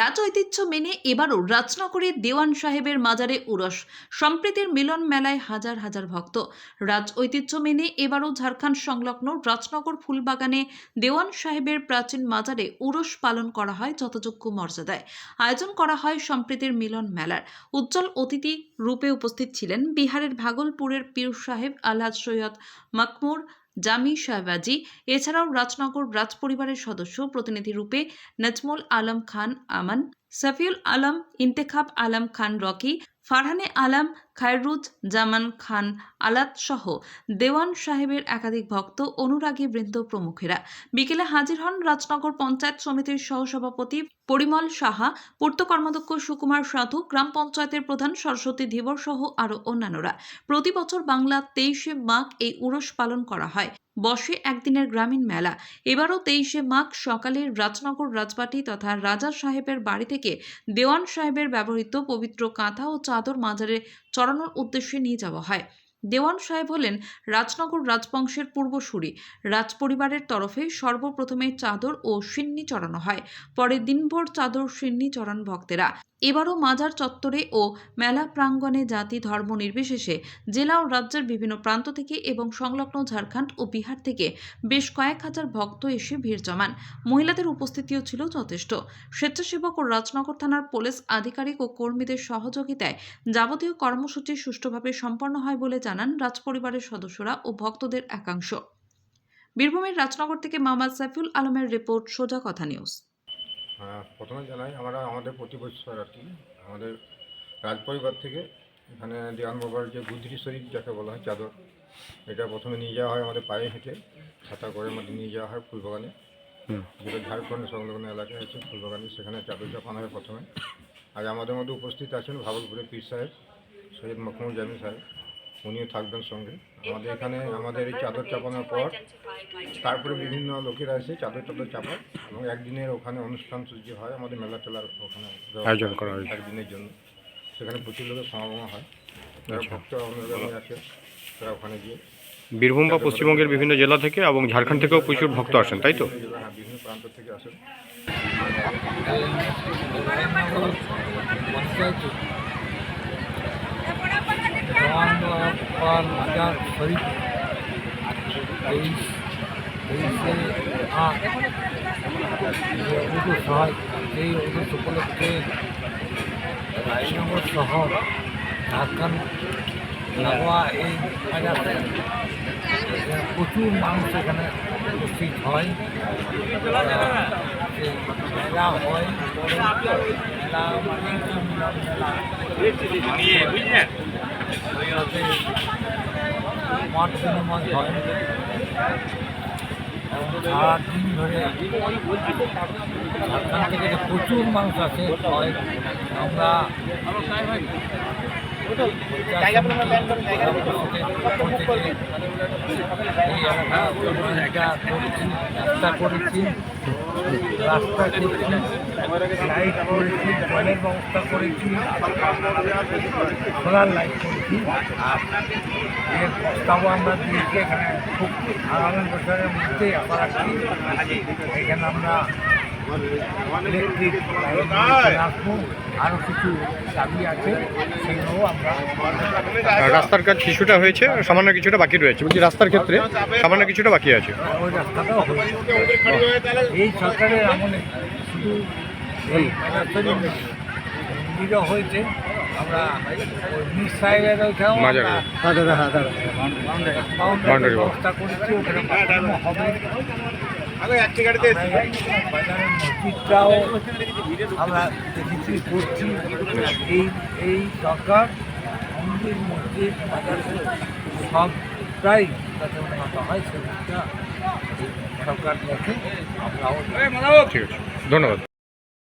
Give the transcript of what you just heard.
রাজ ঐতিহ্য মেনে এবারও রাজনগরের দেওয়ান সাহেবের মাজারে উরস। সম্প্রীতির মিলন মেলায় হাজার হাজার ভক্ত। রাজ ঐতিহ্য মেনে এবারও ঝাড়খণ্ড সংলগ্ন রাজনগর ফুলবাগানে দেওয়ান সাহেবের প্রাচীন মাজারে উরস পালন করা হয় যথাযোগ্য মর্যাদায়। আয়োজন করা হয় সম্প্রীতির মিলন মেলার। উজ্জ্বল অতিথি রূপে উপস্থিত ছিলেন বিহারের ভাগলপুরের পীর সাহেব, আলহাজ সৈয়দ মাকমুর জামি শাহবাজি এছাড়াও রাজনগর রাজ পরিবারের সদস্য প্রতিনিধি রূপে নজমুল আলম খান আমান সাফিউল আলম ইন্তেখাব আলম খান রকি ফারহানে আলম খায়রুজ জামান খান আলাত সহ দেওয়ান সাহেবের একাধিক ভক্ত, অনুরাগী বৃন্দ প্রমুখেরা। বিকেলে হাজির হন রাজনগর পঞ্চায়েত সমিতির সহসভাপতি পরিমল সাহা, পূর্ত কর্মাধ্যক্ষ সুকুমার সাধু, গ্রাম পঞ্চায়েতের প্রধান সরস্বতী ধীবর সহ আরও অন্যান্যরা। প্রতি বছর বাংলা তেইশে মাঘ এই উরস পালন করা হয়। বসে একদিনের গ্রামীণ মেলা। এবারও তেইশে মাঘ সকালে রাজনগর রাজবাটি তথা রাজা সাহেবের বাড়ি থেকে দেওয়ান সাহেবের ব্যবহৃত পবিত্র কাঁথা ও চাদর মাজারে চড়ানোর উদ্দেশ্যে নিয়ে যাওয়া হয়। দেওয়ান সাহেব হলেন রাজনগর রাজবংশের পূর্বসূরি। রাজপরিবারের তরফে সর্বপ্রথমে চাদর ও সিন্নি চড়ানো হয়। পরে দিনভর চাদর, সিন্নি চড়ান ভক্তেরা। এবারও মাজার চত্বরে ও মেলা প্রাঙ্গণে জাতি ধর্ম নির্বিশেষে জেলা ও রাজ্যের বিভিন্ন প্রান্ত থেকে এবং সংলগ্ন ঝাড়খণ্ড ও বিহার থেকে বেশ কয়েক হাজার ভক্ত এসে ভিড় জমান। মহিলাদের উপস্থিতিও ছিল যথেষ্ট। স্বেচ্ছাসেবক ও রাজনগর থানার পুলিশ আধিকারিক ও কর্মীদের সহযোগিতায় যাবতীয় কর্মসূচি সুষ্ঠুভাবে সম্পন্ন হয় বলে জানান রাজপরিবারের সদস্যরা ও ভক্তদের একাংশ। বীরভূমের রাজনগর থেকে মোহাম্মদ সাইফুল আলমের রিপোর্ট সোজা কথা নিউজ। হ্যাঁ, প্রথমে জানাই আমরা আমাদের প্রতি বছর আর কি। আমাদের রাজপরিবার থেকে এখানে দেওয়ান বাবার যে গুদ্রি শরীফ যাকে বলা হয় চাদর এটা প্রথমে নিয়ে যাওয়া হয় আমাদের পায়ে হেঁটে ছাতা করে মধ্যে নিয়ে যাওয়া হয় ফুলবাগানে। যেটা ঝাড়খণ্ড সংলগ্ন এলাকায় আছে ফুলবাগানে সেখানে চাদর চাপানো হয় প্রথমে। আর আমাদের মধ্যে উপস্থিত আছেন ভাগলপুরের পীর সাহেব সৈয়দ মখমুল জামি সাহেব। উনিও থাকবেন সঙ্গে। আমাদের এখানে আমাদের এই চাদর চাপানোর পর তারপরে বিভিন্ন লোকেরা এসে চাদর চাদর চাপায় এবং একদিনের ওখানে অনুষ্ঠান সূচি হয়। আমাদের মেলা টেলার ওখানে আয়োজন করা হয়। একদিনের জন্য। সেখানে প্রচুর লোকের সমাগম হয়। আচ্ছা। ভক্ত আছে তারা ওখানে গিয়ে বীরভূম বা পশ্চিমবঙ্গের বিভিন্ন জেলা থেকে এবং ঝাড়খণ্ড থেকেও প্রচুর ভক্ত আসেন তাই তো? হ্যাঁ, বিভিন্ন প্রান্ত থেকে আসেন। জওয়ান মাজার শরীফ। তেইশ তেইশে আট। উদুস হয় সেই উদুস উপলক্ষে রাজনগর শহর। ঝাড়খণ্ড লাগোয়া এই বাজারে প্রচুর মানুষ এখানে উপস্থিত হয়। আহ, সেই মেলা হয় বড় মেলা মানে মিলন মেলা তাতে শুনে মাছ হয় এবং সারাদিন ধরে ঝাড়খণ্ড থেকে প্রচুর মানুষ হয় আমরা পরিষ্কার করছি রাস্তা করেছি রাস্তা করেছি লাইট করেছি জলের ব্যবস্থা করেছি সোলার লাইট করেছি আর এর প্রস্তাবও আমরা দিয়েছি এখানে খুব আগামী বছরের মধ্যেই আবার রাখছি এখানে আমরা ইলেকট্রিক আরও কিছু দাবি আছে সেগুলোও আমরা রাস্তার কাজ কিছুটা হয়েছে আর সামান্য কিছুটা বাকি রয়েছে বলছি রাস্তার ক্ষেত্রে সামান্য কিছুটা বাকি আছে ওই রাস্তাটাও এই সরকারের আমলে শুধু এই রাস্তাটি হয়েছে আমরা ওই মির সাহেবের ওইখানেও মাজারে। বাউন্ডারি ব্যবস্থা করেছি ওখানে হবে বাজারের মসজিদটাও আমরা দেখেছি করছি এই এই সরকার মন্দির মসজিদ সবটাই যাতে উন্নত হয় সেটা সরকার দেখে আমরাও ধন্যবাদ।